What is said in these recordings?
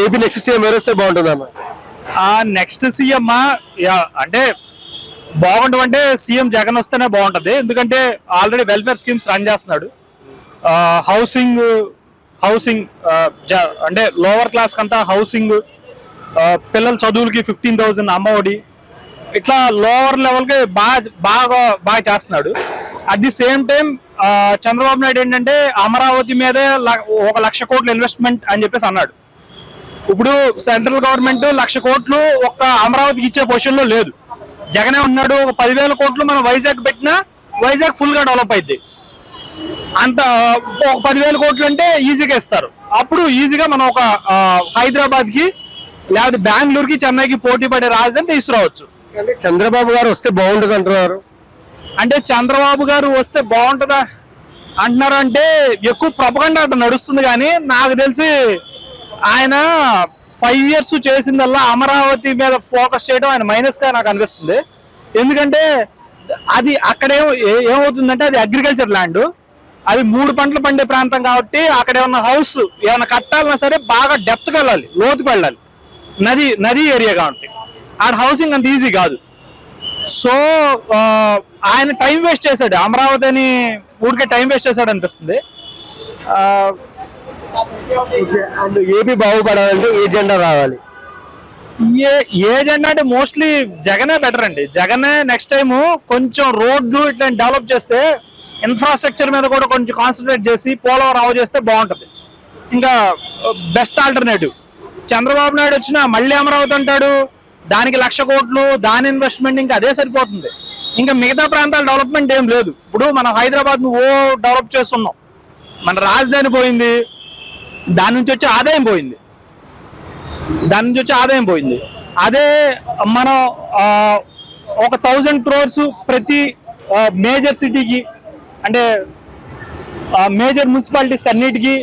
AP next CM ఎవరేస్తే వస్తే బాగుంటుందన్న ఆ next CM అంటే బాగుండమంటే అంటే సీఎం జగన్ వస్తేనే బాగుంటుంది. ఎందుకంటే ఆల్రెడీ వెల్ఫేర్ స్కీమ్స్ రన్ చేస్తున్నాడు. హౌసింగ్ హౌసింగ్ అంటే లోవర్ క్లాస్ కంతా హౌసింగ్ పిల్లల చదువులకి ఫిఫ్టీన్ థౌజండ్ అమ్మఒడి ఇట్లా లోవర్ లెవెల్కి బాగా బాగా బాగా చేస్తున్నాడు. At the same time Chandrababu Naidu ఏంటంటే అమరావతి మీదే ల- ఒక లక్ష కోట్ల ఇన్వెస్ట్మెంట్ అని చెప్పేసి అన్నాడు. ఇప్పుడు సెంట్రల్ గవర్నమెంట్ లక్ష కోట్లు ఒక్క అమరావతికి ఇచ్చే పొజిషన్లో లేదు. జగనే ఉన్నాడు ఒక పదివేల కోట్లు మనం వైజాగ్ పెట్టినా వైజాగ్ ఫుల్గా డెవలప్ అయింది అంత ఒక పదివేల కోట్లు అంటే ఈజీగా ఇస్తారు. అప్పుడు ఈజీగా మనం ఒక హైదరాబాద్కి లేకపోతే బెంగళూరుకి చెన్నైకి పోటీ పడే రాజధాని తీసుకురావచ్చు. అంటే చంద్రబాబు గారు వస్తే బాగుంటుంది అంటున్నారు. అంటే చంద్రబాబు గారు వస్తే బాగుంటుందా? అంటున్నారు అంటే ఎక్కువ ప్రపగండ నడుస్తుంది కానీ నాకు తెలిసి ఆయన ఫైవ్ ఇయర్స్ చేసిందల్లా అమరావతి మీద ఫోకస్ చేయడం ఆయన మైనస్గా నాకు అనిపిస్తుంది. ఎందుకంటే అది అక్కడేమో ఏ- ఏమవుతుందంటే అది అగ్రికల్చర్ ల్యాండ్ అది మూడు పంటలు పండే ప్రాంతం కాబట్టి అక్కడ ఏమన్నా హౌస్ ఏమైనా కట్టాలన్నా సరే బాగా డెప్త్కి వెళ్ళాలి లోతుకు వెళ్ళాలి. నది నది ఏరియా కాబట్టి. ఆడ హౌసింగ్ అంత ఈజీ కాదు. సో ఆయన టైం వేస్ట్ చేశాడు. అమరావతి అని ఊరికే టైం వేస్ట్ చేశాడు అనిపిస్తుంది. అండ్ ఏపీ బాగుపడాలంటే ఏ జెండా రావాలి? ఏ ఏ జెండా అంటే మోస్ట్లీ జగనే బెటర్ అండి. జగనే నెక్స్ట్ టైం కొంచెం రోడ్లు ఇట్లా డెవలప్ చేస్తే ఇన్ఫ్రాస్ట్రక్చర్ మీద కూడా కొంచెం కాన్సన్ట్రేట్ చేసి పోలవరం రావు చేస్తే బాగుంటుంది. ఇంకా బెస్ట్ ఆల్టర్నేటివ్ చంద్రబాబు నాయుడు వచ్చినా మళ్ళీ అమరావతి అంటాడు. దానికి లక్ష కోట్లు దాని ఇన్వెస్ట్మెంట్ ఇంకా అదే సరిపోతుంది. ఇంకా మిగతా ప్రాంతాల డెవలప్మెంట్ ఏం లేదు. ఇప్పుడు మనం హైదరాబాద్ ఓ డెవలప్ చేస్తున్నాం. మన రాజధాని పోయింది. దాని నుంచి వచ్చే ఆదాయం పోయింది. దాని నుంచి వచ్చే ఆదాయం పోయింది. అదే మనం ఒక థౌజండ్ క్రోర్స్ ప్రతి మేజర్ సిటీకి అంటే మేజర్ మున్సిపాలిటీస్కి అన్నిటికీ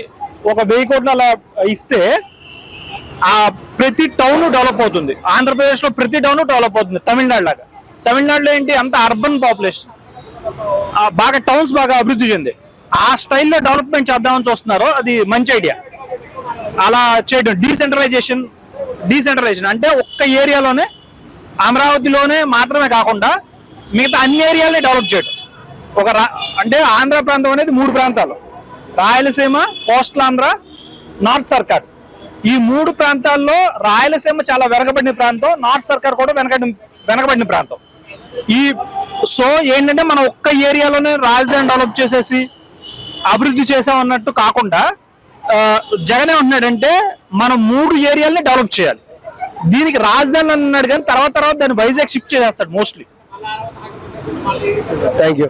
ఒక వెయ్యి కోట్లు అలా ఇస్తే ఆ ప్రతి టౌన్ డెవలప్ అవుతుంది. ఆంధ్రప్రదేశ్లో ప్రతి టౌన్ డెవలప్ అవుతుంది తమిళనాడు లాగా. తమిళనాడులో ఏంటి అంత అర్బన్ పాపులేషన్ బాగా టౌన్స్ బాగా అభివృద్ధి చెంది ఆ స్టైల్లో డెవలప్మెంట్ చేద్దామని చూస్తున్నారు అది మంచి ఐడియా అలా చేయడం. డీసెంట్రలైజేషన్ డీసెంట్రలైజేషన్ అంటే ఒక్క ఏరియాలోనే అమరావతిలోనే మాత్రమే కాకుండా మిగతా అన్ని ఏరియాలని డెవలప్ చేయడం. ఒక రా అంటే ఆంధ్ర ప్రాంతం అనేది మూడు ప్రాంతాలు. రాయలసీమ కోస్టల్ ఆంధ్ర నార్త్ సర్కార్. ఈ మూడు ప్రాంతాల్లో రాయలసీమ చాలా వెనకబడిన ప్రాంతం నార్త్ సర్కార్ కూడా వెనకబడిన వెనకబడిన ప్రాంతం. ఈ సో ఏంటంటే మనం ఒక్క ఏరియాలోనే రాజధాని డెవలప్ చేసేసి అభివృద్ధి చేసామన్నట్టు కాకుండా జగన్ ఏమంటున్నాడంటే మనం మూడు ఏరియాలని డెవలప్ చేయాలి. దీనికి రాజధాని అన్నాడు కానీ తర్వాత తర్వాత దాన్ని వైజాగ్ షిఫ్ట్ చేసేస్తాడు మోస్ట్లీ థ్యాంక్ యూ